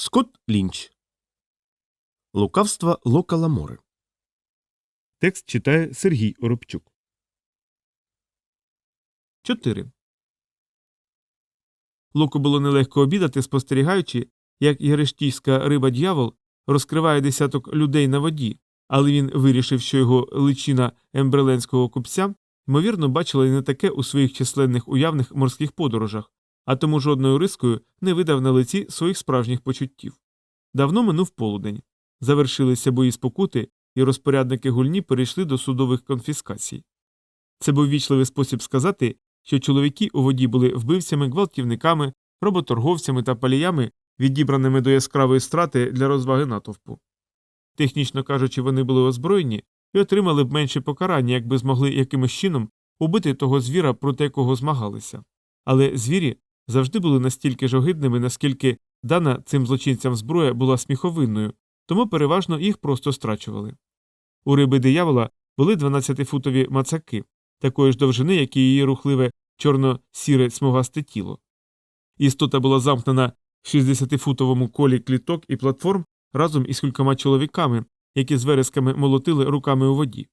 Скотт Лінч. Лукавства Лока Ламори. Текст читає Сергій Оробчук. 4. Луку було нелегко обідати, спостерігаючи, як єрештійська риба дьявол розкриває десяток людей на воді, але він вирішив, що його личина ембреленського купця, ймовірно, бачила і не таке у своїх численних уявних морських подорожах, а тому жодною рискою не видав на лиці своїх справжніх почуттів. Давно минув полудень. Завершилися бої спокути, і розпорядники гульні перейшли до судових конфіскацій. Це був вічливий спосіб сказати, що чоловіки у воді були вбивцями, гвалтівниками, роботорговцями та паліями, відібраними до яскравої страти для розваги натовпу. Технічно кажучи, вони були озброєні і отримали б менше покарання, якби змогли якимось чином убити того звіра, проти якого змагалися. Але звірі завжди були настільки ж огидними, наскільки дана цим злочинцям зброя була сміховинною, тому переважно їх просто страчували. У риби диявола були 12-футові мацаки, такої ж довжини, як і її рухливе чорно-сіре смугасте тіло. Істота була замкнена в 60-футовому колі кліток і платформ разом із кількома чоловіками, які з вересками молотили руками у воді.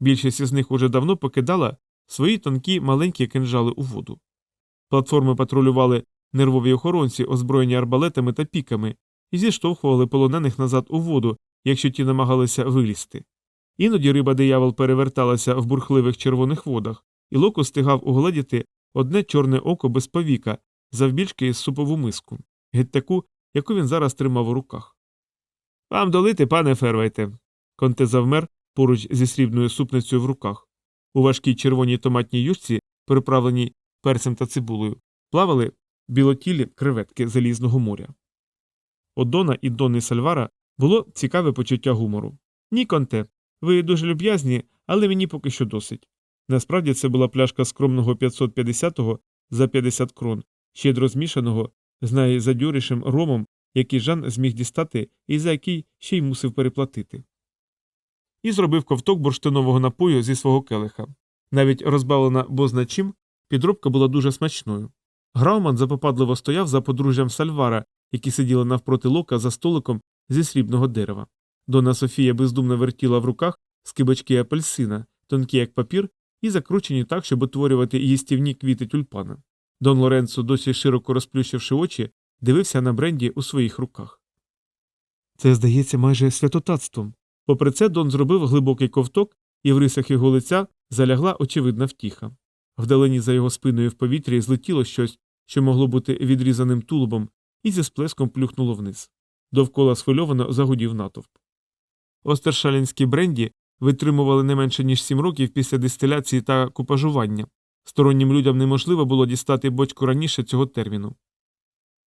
Більшість із них уже давно покидала свої тонкі маленькі кинжали у воду. Платформи патрулювали нервові охоронці, озброєні арбалетами та піками, і зіштовхували полонених назад у воду, якщо ті намагалися вилізти. Іноді риба диявол переверталася в бурхливих червоних водах, і локо стигав угледіти одне чорне око без повіка, завбільшки із супову миску, геть таку, яку він зараз тримав у руках. Вам долити, пане Фервайте. Конте завмер поруч зі срібною супницею в руках. У важкій червоній томатній юшці, приправленій перцем та цибулею, плавали білотілі креветки залізного моря. У Дона і Донни Сальвара було цікаве почуття гумору. Ні, конте, ви дуже люб'язні, але мені поки що досить. Насправді це була пляшка скромного 550-го за 50 крон, щедро змішаного з найзадьорішим ромом, який Жан зміг дістати і за який ще й мусив переплатити. І зробив ковток бурштинового напою зі свого келиха. Навіть розбавлена бозна чим, підробка була дуже смачною. Грауман запопадливо стояв за подружжям Сальвара, які сиділи навпроти лока за столиком зі срібного дерева. Дона Софія бездумно вертіла в руках скибочки апельсина, тонкі як папір, і закручені так, щоб утворювати їстівні квіти тюльпана. Дон Лоренцо, досі широко розплющивши очі, дивився на бренді у своїх руках. Це здається майже святотатством. Попри це, Дон зробив глибокий ковток, і в рисах його лиця залягла очевидна втіха. Вдалині за його спиною в повітрі злетіло щось, що могло бути відрізаним тулубом, і зі сплеском плюхнуло вниз. Довкола схвильовано загудів натовп. Остершалінські бренді витримували не менше ніж сім років після дистиляції та купажування. Стороннім людям неможливо було дістати бочку раніше цього терміну.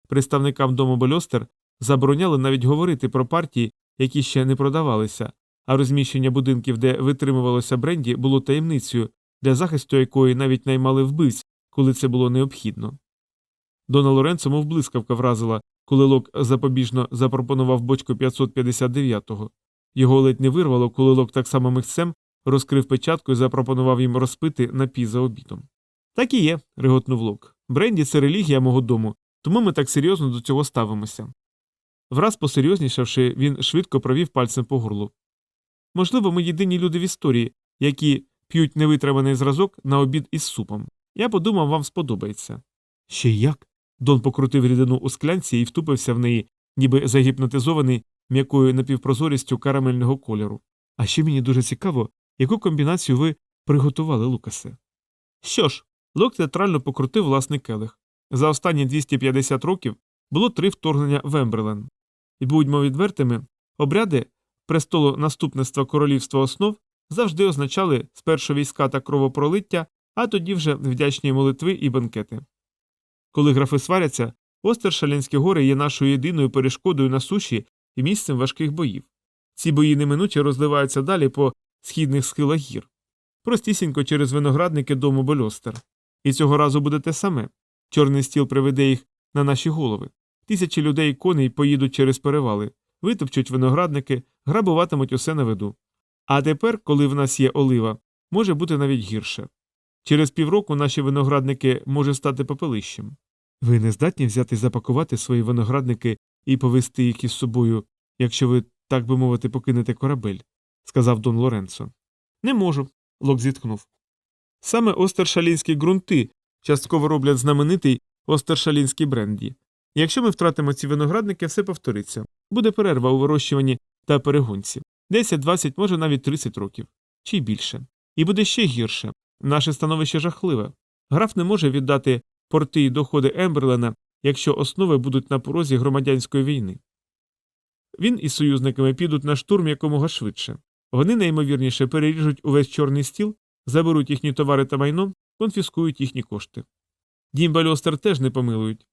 Представникам дому Больостер забороняли навіть говорити про партії, які ще не продавалися, а розміщення будинків, де витримувалося бренді, було таємницею, для захисту якої навіть наймали вбивць, коли це було необхідно. Дона Лоренцо мов блискавка вразила, коли Лок запобіжно запропонував бочку 559-го. Його ледь не вирвало, коли Лок так само михцем розкрив печатку і запропонував їм розпити напій за обідом. Так і є, реготнув Лок. Бренді це релігія мого дому, тому ми так серйозно до цього ставимося. Враз посерйознішавши, він швидко провів пальцем по горлу. Можливо, ми єдині люди в історії, які п'ють невитриманий зразок на обід із супом. Я подумав, вам сподобається. Ще як? Дон покрутив рідину у склянці і втупився в неї, ніби загіпнотизований м'якою напівпрозорістю карамельного кольору. А ще мені дуже цікаво, яку комбінацію ви приготували, Лукасе. Що ж, Лок театрально покрутив власний келих. За останні 250 років було три вторгнення в Емберлен. І будьмо відвертими, обряди престолу наступництва королівства основ завжди означали спершу війська та кровопролиття, а тоді вже вдячні молитви і бенкети. Коли графи сваряться, Остершалінські гори є нашою єдиною перешкодою на суші і місцем важких боїв. Ці бої неминуче розливаються далі по східних схилах гір, простісінько через виноградники дому Больостер. І цього разу буде те саме чорний стіл приведе їх на наші голови. Тисячі людей коней поїдуть через перевали, витопчуть виноградники, грабуватимуть усе на виду. А тепер, коли в нас є олива, може бути навіть гірше. Через півроку наші виноградники може стати попелищем. Ви не здатні взяти запакувати свої виноградники і повести їх із собою, якщо ви, так би мовити, покинете корабель, сказав Дон Лоренцо. Не можу, Лок зітхнув. Саме остершалінські ґрунти частково роблять знаменитий остершалінський бренді. Якщо ми втратимо ці виноградники, все повториться. Буде перерва у вирощуванні та перегонці. 10, 20, може навіть 30 років. Чи більше. І буде ще гірше. Наше становище жахливе. Граф не може віддати порти і доходи Емберлена, якщо основи будуть на порозі громадянської війни. Він із союзниками підуть на штурм якомога швидше. Вони найімовірніше переріжуть увесь чорний стіл, заберуть їхні товари та майно, конфіскують їхні кошти. Дім Бальостер теж не помилують.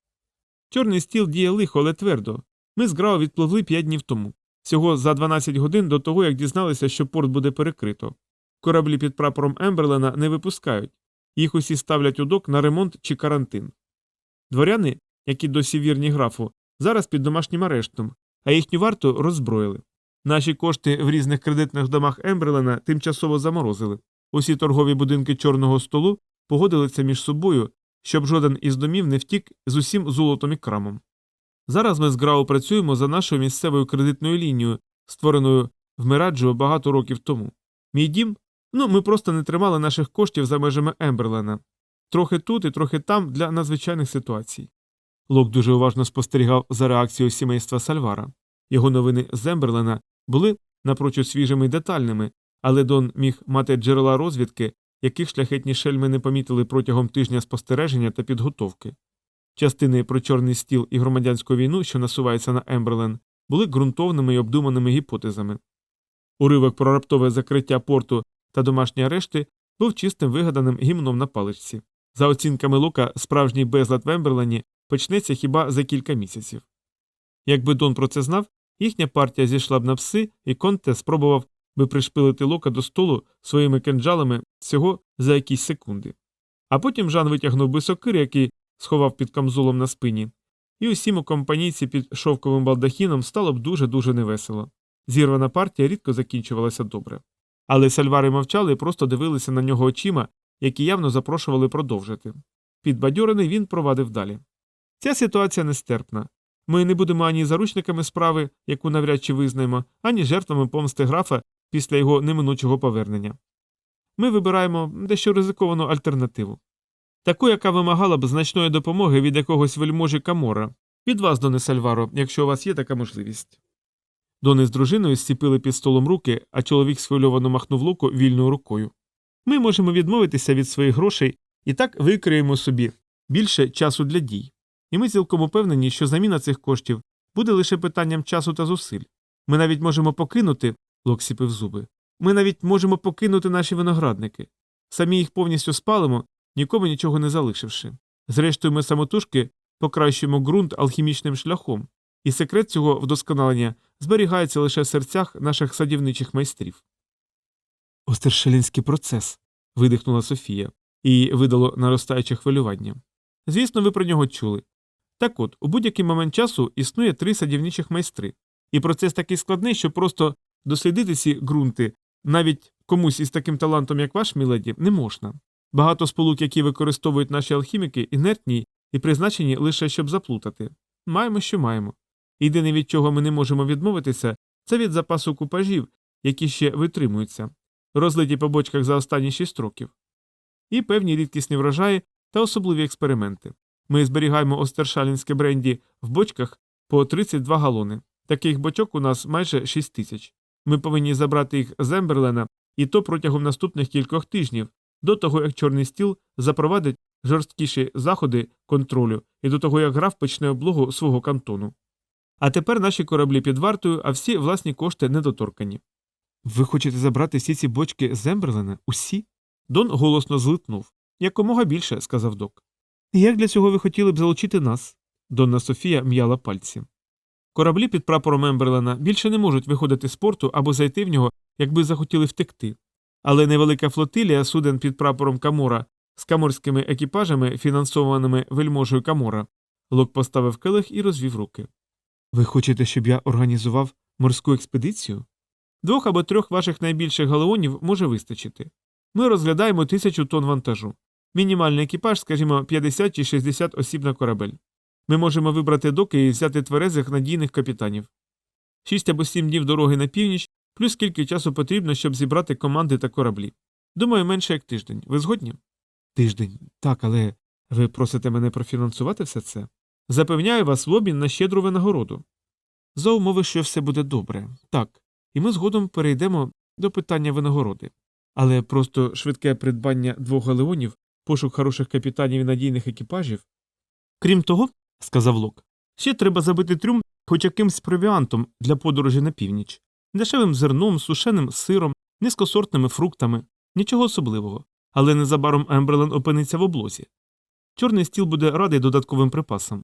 Чорний стіл діє лихо, але твердо. Ми з Грау відпливли п'ять днів тому, всього за 12 годин до того, як дізналися, що порт буде перекрито. Кораблі під прапором Емберлена не випускають, їх усі ставлять у док на ремонт чи карантин. Дворяни, які досі вірні графу, зараз під домашнім арештом, а їхню варту роззброїли. Наші кошти в різних кредитних домах Емберлена тимчасово заморозили. Усі торгові будинки чорного столу погодилися між собою, щоб жоден із домів не втік з усім золотом і крамом. Зараз ми з Грау працюємо за нашою місцевою кредитною лінією, створеною в Мираджо багато років тому. Мій дім ну, ми просто не тримали наших коштів за межами Емберлена. Трохи тут і трохи там для надзвичайних ситуацій. Лок дуже уважно спостерігав за реакцією сімейства Сальвара. Його новини з Емберлена були напрочуд свіжими й детальними, але Дон міг мати джерела розвідки, яких шляхетні шельми не помітили протягом тижня спостереження та підготовки. Частини про чорний стіл і громадянську війну, що насувається на Емберлен, були ґрунтовними й обдуманими гіпотезами. Уривок про раптове закриття порту та домашні арешти був чистим вигаданим гімном на паличці. За оцінками Лука, справжній безлад в Емберлені почнеться хіба за кілька місяців. Якби Дон про це знав, їхня партія зійшла б на пси, і Конте спробував би пришпилити Лока до столу своїми кинджалами всього за якісь секунди. А потім Жан витягнув би сокир, який сховав під камзолом на спині, і усім у компанійці під шовковим балдахіном стало б дуже-дуже невесело. Зірвана партія рідко закінчувалася добре. Але сальвари мовчали і просто дивилися на нього очима, які явно запрошували продовжити. Підбадьорений він провадив далі. Ця ситуація нестерпна. Ми не будемо ані заручниками справи, яку навряд чи визнаємо, ані жертвами помсти графа після його неминучого повернення. Ми вибираємо дещо ризиковану альтернативу. Таку, яка вимагала б значної допомоги від якогось вельможі Камора, від вас, Доне Сальваро, якщо у вас є така можливість. Дони з дружиною зціпили під столом руки, а чоловік схвильовано махнув луку вільною рукою. Ми можемо відмовитися від своїх грошей і так викриємо собі більше часу для дій. І ми цілком упевнені, що заміна цих коштів буде лише питанням часу та зусиль. Ми навіть можемо покинути, Лок сіпив зуби. Ми навіть можемо покинути наші виноградники. Самі їх повністю спалимо, нікому нічого не залишивши. Зрештою, ми самотужки покращуємо ґрунт алхімічним шляхом, і секрет цього вдосконалення зберігається лише в серцях наших садівничих майстрів. Остершелінський процес. видихнула Софія, і видало наростаюче хвилювання. Звісно, ви про нього чули. Так от, у будь-який момент часу існує три садівничих майстри, і процес такий складний, що просто дослідити ці ґрунти навіть комусь із таким талантом, як ваш, міледі, не можна. Багато сполук, які використовують наші алхіміки, інертні і призначені лише щоб заплутати. Маємо, що маємо. Єдине, від чого ми не можемо відмовитися, це від запасу купажів, які ще витримуються, розлиті по бочках за останні шість років, і певні рідкісні врожаї та особливі експерименти. Ми зберігаємо остершалінське бренді в бочках по 32 галони. Таких бочок у нас майже 6 тисяч. Ми повинні забрати їх з Емберлена, і то протягом наступних кількох тижнів, до того як чорний стіл запровадить жорсткіші заходи контролю і до того як граф почне облогу свого кантону. А тепер наші кораблі під вартою, а всі власні кошти недоторкані. Ви хочете забрати всі ці бочки з Емберлена? Усі? Дон голосно злитнув. Якомога більше, сказав док. Як для цього ви хотіли б залучити нас? Донна Софія м'яла пальці. Кораблі під прапором Емберлена більше не можуть виходити з порту або зайти в нього, якби захотіли втекти. Але невелика флотилія суден під прапором Камора з каморськими екіпажами, фінансованими вельможею Камора. Лок поставив келих і розвів руки. Ви хочете, щоб я організував морську експедицію? Двох або трьох ваших найбільших галеонів може вистачити. Ми розглядаємо тисячу тонн вантажу. Мінімальний екіпаж, скажімо, 50 чи 60 осіб на корабель. Ми можемо вибрати доки і взяти тверезих надійних капітанів. Шість або сім днів дороги на північ, плюс скільки часу потрібно, щоб зібрати команди та кораблі. Думаю, менше як тиждень. Ви згодні? Тиждень. Так, але ви просите мене профінансувати все це? Запевняю вас в обмін на щедру винагороду. За умови, що все буде добре. Так. І ми згодом перейдемо до питання винагороди. Але просто швидке придбання двох галеонів, пошук хороших капітанів і надійних екіпажів. Крім того, сказав Лок, ще треба забити трюм хоч якимсь провіантом для подорожі на північ, дешевим зерном, сушеним сиром, низькосортними фруктами, нічого особливого. Але незабаром Емберлен опиниться в облозі. Чорний стіл буде радий додатковим припасам.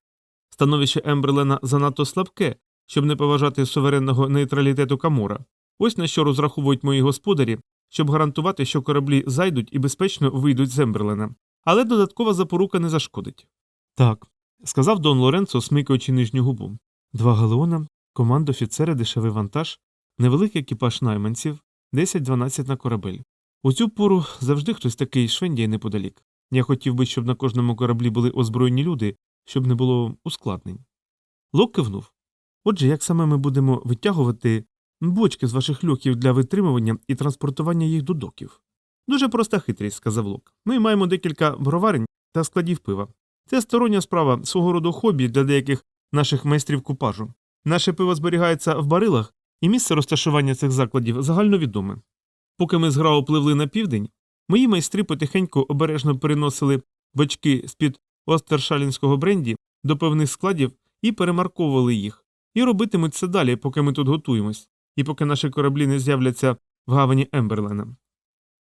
Становище Емберлена занадто слабке, щоб не поважати суверенного нейтралітету Камора. Ось на що розраховують мої господарі, щоб гарантувати, що кораблі зайдуть і безпечно вийдуть з Емберлена. Але додаткова запорука не зашкодить. Так, сказав Дон Лоренцо, смикаючи нижню губу. Два галеона, команда офіцери, дешевий вантаж, невеликий екіпаж найманців, 10-12 на корабель. У цю пору завжди хтось такий швендяє неподалік. Я хотів би, щоб на кожному кораблі були озброєні люди, щоб не було ускладнень. Лок кивнув. Отже, як саме ми будемо витягувати бочки з ваших льохів для витримування і транспортування їх до доків? Дуже проста хитрість, сказав Лок. Ми маємо декілька броварень та складів пива. Це стороння справа свого роду хобі для деяких наших майстрів купажу. Наше пиво зберігається в барилах, і місце розташування цих закладів загальновідоме. Поки ми з Грау пливли на південь, мої майстри потихеньку обережно переносили бочки з-під остершалінського бренді до певних складів і перемарковували їх, і робитимуть це далі, поки ми тут готуємось, і поки наші кораблі не з'являться в гавані Емберлена.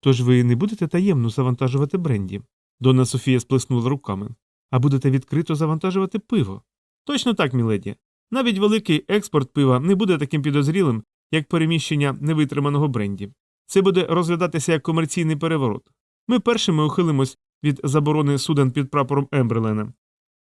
Тож ви не будете таємно завантажувати бренді, Дона Софія сплеснула руками, а будете відкрито завантажувати пиво. Точно так, міледі. Навіть великий експорт пива не буде таким підозрілим, як переміщення невитриманого бренді. Це буде розглядатися як комерційний переворот. Ми першими ухилимось від заборони суден під прапором Емберлена.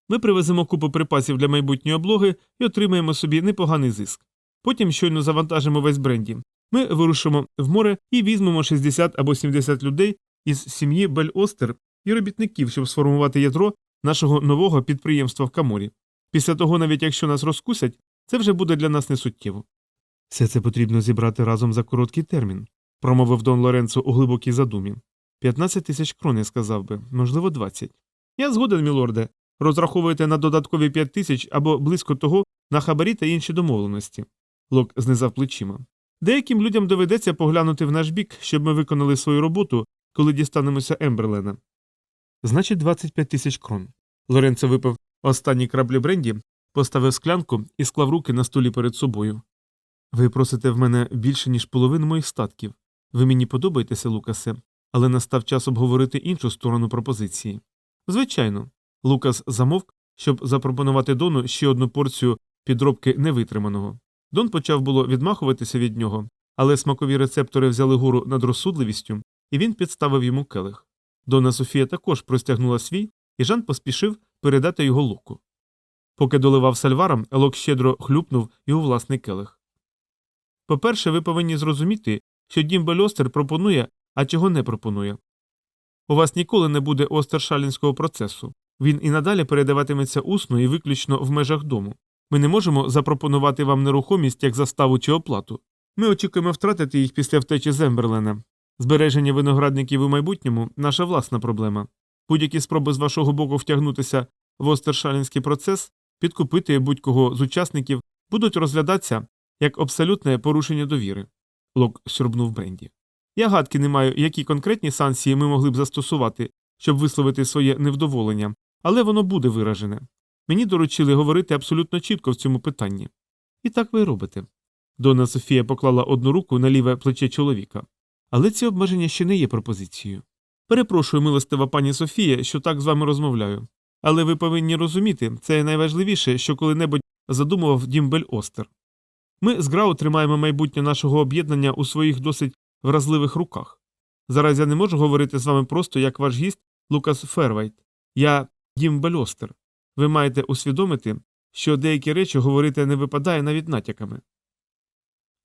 Ми привеземо купу припасів для майбутньої облоги і отримаємо собі непоганий зиск. Потім щойно завантажимо весь бренді. Ми вирушимо в море і візьмемо 60 або 70 людей із сім'ї Бель-Остер і робітників, щоб сформувати ядро нашого нового підприємства в Каморі. Після того, навіть якщо нас розкусять, це вже буде для нас несуттєво. Все це потрібно зібрати разом за короткий термін, промовив Дон Лоренцо у глибокій задумі. 15 тисяч крон, я сказав би, можливо, 20. Я згоден, мілорде. Розраховуйте на додаткові 5 тисяч або близько того на хабарі та інші домовленості. Лок знизав плечима. Деяким людям доведеться поглянути в наш бік, щоб ми виконали свою роботу, коли дістанемося Емберлена. Значить, 25 тисяч крон. Лоренцо випив останній краблі бренді, поставив склянку і склав руки на столі перед собою. Ви просите в мене більше, ніж половину моїх статків. Ви мені подобаєтеся, Лукасе, але настав час обговорити іншу сторону пропозиції. Звичайно, Лукас замовк, щоб запропонувати Дону ще одну порцію підробки невитриманого. Дон почав було відмахуватися від нього, але смакові рецептори взяли гору над розсудливістю, і він підставив йому келих. Дона Софія також простягнула свій, і Жан поспішив передати його луку. Поки доливав сальварам, Лок щедро хлюпнув його власний келих. По-перше, ви повинні зрозуміти, що дім Бельостер пропонує, а чого не пропонує. У вас ніколи не буде остершалінського процесу. Він і надалі передаватиметься усно і виключно в межах дому. Ми не можемо запропонувати вам нерухомість як заставу чи оплату. Ми очікуємо втратити їх після втечі з Емберлена. Збереження виноградників у майбутньому наша власна проблема. Будь-які спроби з вашого боку втягнутися в остершалінський процес, підкупити будь-кого з учасників будуть розглядатися як абсолютне порушення довіри. Лок сюрбнув Бренді. Я гадки не маю, які конкретні санкції ми могли б застосувати, щоб висловити своє невдоволення, але воно буде виражене. Мені доручили говорити абсолютно чітко в цьому питанні. І так ви робите. Дона Софія поклала одну руку на ліве плече чоловіка. Але ці обмеження ще не є пропозицією. Перепрошую, милостива пані Софія, що так з вами розмовляю. Але ви повинні розуміти, це найважливіше, що коли-небудь задумував дім Бель Остер. Ми з Грау тримаємо майбутнє нашого об'єднання у своїх досить вразливих руках. Зараз я не можу говорити з вами просто як ваш гість Лукас Фервайт. Я дім Бельостер. Ви маєте усвідомити, що деякі речі говорити не випадає навіть натяками.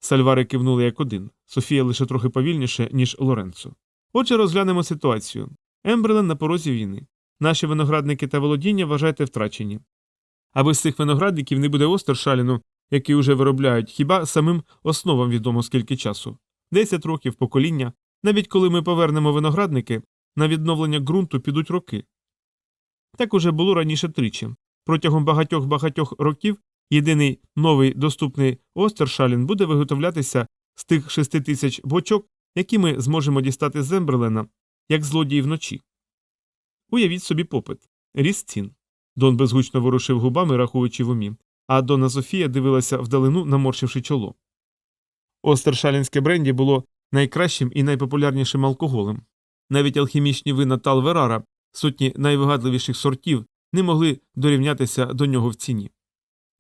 Сальвари кивнули як один, Софія лише трохи повільніше, ніж Лоренцо. Отже, розглянемо ситуацію. Емберлен на порозі війни. Наші виноградники та володіння вважайте втрачені. А без цих виноградників не буде Остершаліну, який уже виробляють, хіба самим основам відомо скільки часу. Десять років покоління, навіть коли ми повернемо виноградники, на відновлення ґрунту підуть роки. Так уже було раніше тричі. Протягом багатьох-багатьох років єдиний новий доступний Остершалін буде виготовлятися з тих шести тисяч бочок, які ми зможемо дістати з як злодії вночі. Уявіть собі попит. Ріст цін. Дон безгучно ворушив губами, рахуючи в умі, а Дона Софія дивилася вдалину, наморщивши чоло. Остершалінське бренді було найкращим і найпопулярнішим алкоголем. Навіть алхімічні вина Талверара, сотні найвигадливіших сортів, не могли дорівнятися до нього в ціні.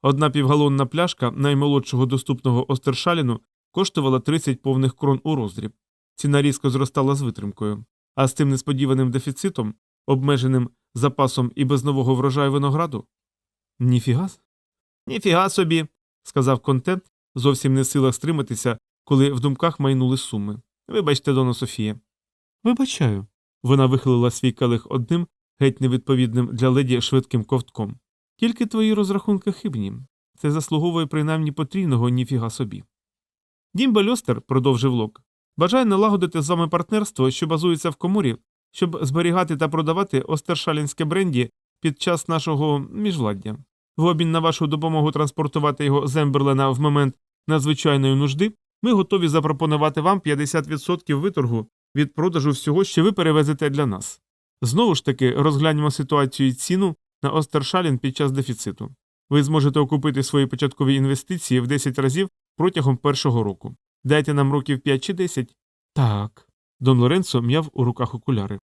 Одна півгалонна пляшка наймолодшого доступного Остершаліну коштувала 30 повних крон у роздріб. Ціна різко зростала з витримкою, а з тим несподіваним дефіцитом, обмеженим запасом і без нового врожаю винограду? Ніфіга? Ніфіга собі, сказав контент, зовсім не в силах стриматися, коли в думках майнули суми. Вибачте, Дона Софія. Вибачаю. Вона вихилила свій келих одним, геть невідповідним для леді швидким ковтком. Тільки твої розрахунки хибні. Це заслуговує принаймні потрійного ніфіга собі. Дім Бельостер, продовжив Лок, бажає налагодити з вами партнерство, що базується в коморі, щоб зберігати та продавати остершалінське бренді під час нашого міжвладдя. В обмін на вашу допомогу транспортувати його з Емберлена в момент надзвичайної нужди, ми готові запропонувати вам 50% виторгу від продажу всього, що ви перевезете для нас. Знову ж таки, розгляньмо ситуацію і ціну на Остершалін під час дефіциту. Ви зможете окупити свої початкові інвестиції в 10 разів протягом першого року. Дайте нам років 5 чи 10. Так. Дон Лоренцо м'яв у руках окуляри.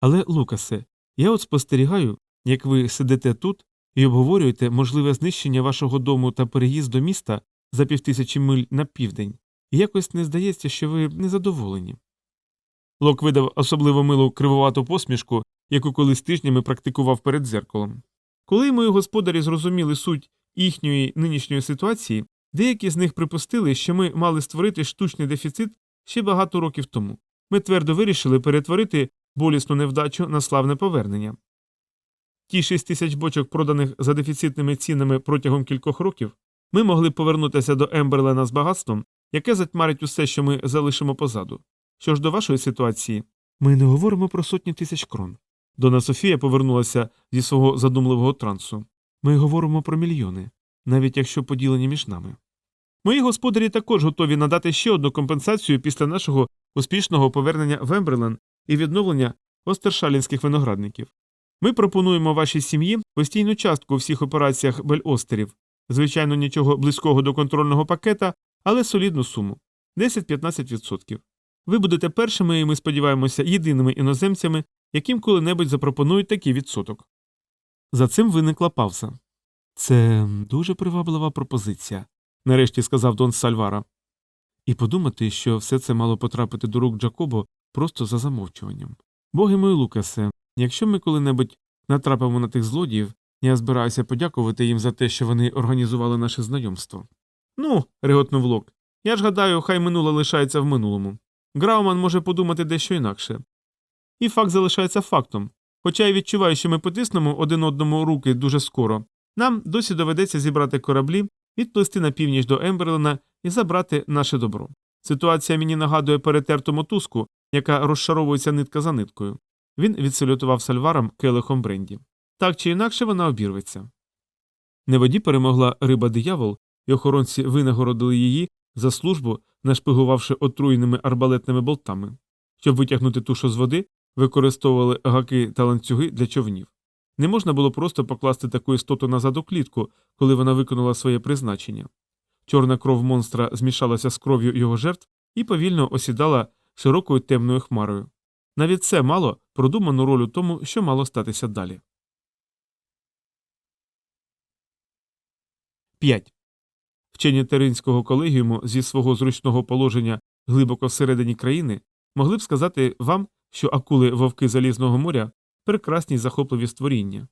Але, Лукасе, я от спостерігаю, як ви сидите тут і обговорюєте можливе знищення вашого дому та переїзд до міста за півтисячі миль на південь, і якось не здається, що ви незадоволені. Лок видав особливо милу кривувату посмішку, яку колись тижнями практикував перед дзеркалом. Коли мої господарі зрозуміли суть їхньої нинішньої ситуації, деякі з них припустили, що ми мали створити штучний дефіцит ще багато років тому. Ми твердо вирішили перетворити болісну невдачу на славне повернення. Ті шість тисяч бочок, проданих за дефіцитними цінами протягом кількох років, ми могли повернутися до Емберлена з багатством, яке затьмарить усе, що ми залишимо позаду. Що ж до вашої ситуації, ми не говоримо про сотні тисяч крон. Дона Софія повернулася зі свого задумливого трансу. Ми говоримо про мільйони, навіть якщо поділені між нами. Мої господарі також готові надати ще одну компенсацію після нашого успішного повернення в Емберлен і відновлення остершалінських виноградників. Ми пропонуємо вашій сім'ї постійну частку у всіх операціях Бель-Остерів, звичайно, нічого близького до контрольного пакета, але солідну суму 10-15%. Ви будете першими, і ми сподіваємося, єдиними іноземцями, яким коли-небудь запропонують такий відсоток. За цим виникла павза. Це дуже приваблива пропозиція, нарешті сказав Дон Сальвара. І подумати, що все це мало потрапити до рук Джакобо просто за замовчуванням. Боги мої Лукасе, якщо ми коли-небудь натрапимо на тих злодіїв, я збираюся подякувати їм за те, що вони організували наше знайомство. Ну, реготнув Лок. Я ж гадаю, хай минуле лишається в минулому. Грауман може подумати дещо інакше. І факт залишається фактом. Хоча я відчуваю, що ми потиснемо один одному руки дуже скоро, нам досі доведеться зібрати кораблі, відплисти на північ до Емберлена і забрати наше добро. Ситуація мені нагадує перетерту мотузку, яка розшаровується нитка за ниткою. Він відсалютував сальваром келихом бренді. Так чи інакше вона обірветься. На воді перемогла риба диявол, і охоронці винагородили її за службу, нашпигувавши отруєними арбалетними болтами. Щоб витягнути тушу з води, використовували гаки та ланцюги для човнів. Не можна було просто покласти таку істоту назад у клітку, коли вона виконала своє призначення. Чорна кров монстра змішалася з кров'ю його жертв і повільно осідала широкою темною хмарою. Навіть це мало продуману роль у тому, що мало статися далі. 5. Вчені Теринського колегіуму зі свого зручного положення глибоко всередині країни могли б сказати вам, що акули вовки Залізного моря прекрасні захопливі створіння.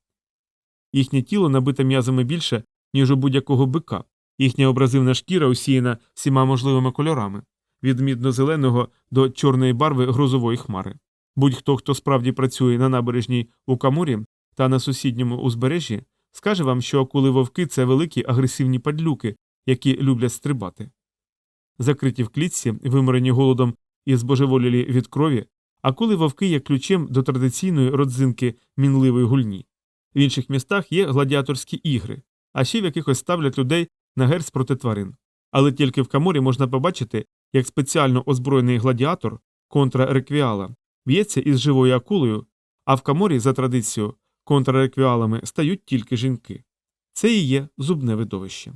Їхнє тіло набите м'язами більше, ніж у будь-якого бика, їхня образивна шкіра усіяна всіма можливими кольорами від мідно-зеленого до чорної барви грозової хмари. Будь-хто, хто справді працює на набережній у Камурі та на сусідньому узбережжі, скаже вам, що акули вовки це великі агресивні падлюки, які люблять стрибати. Закриті в клітці, виморені голодом і збожеволілі від крові, акули вовки є ключем до традиційної родзинки мінливої гульні. В інших містах є гладіаторські ігри, а ще в якихось ставлять людей на герць проти тварин. Але тільки в каморі можна побачити, як спеціально озброєний гладіатор контра реквіала б'ється із живою акулою, а в каморі, за традицією, контрареквіалами стають тільки жінки. Це і є зубне видовище.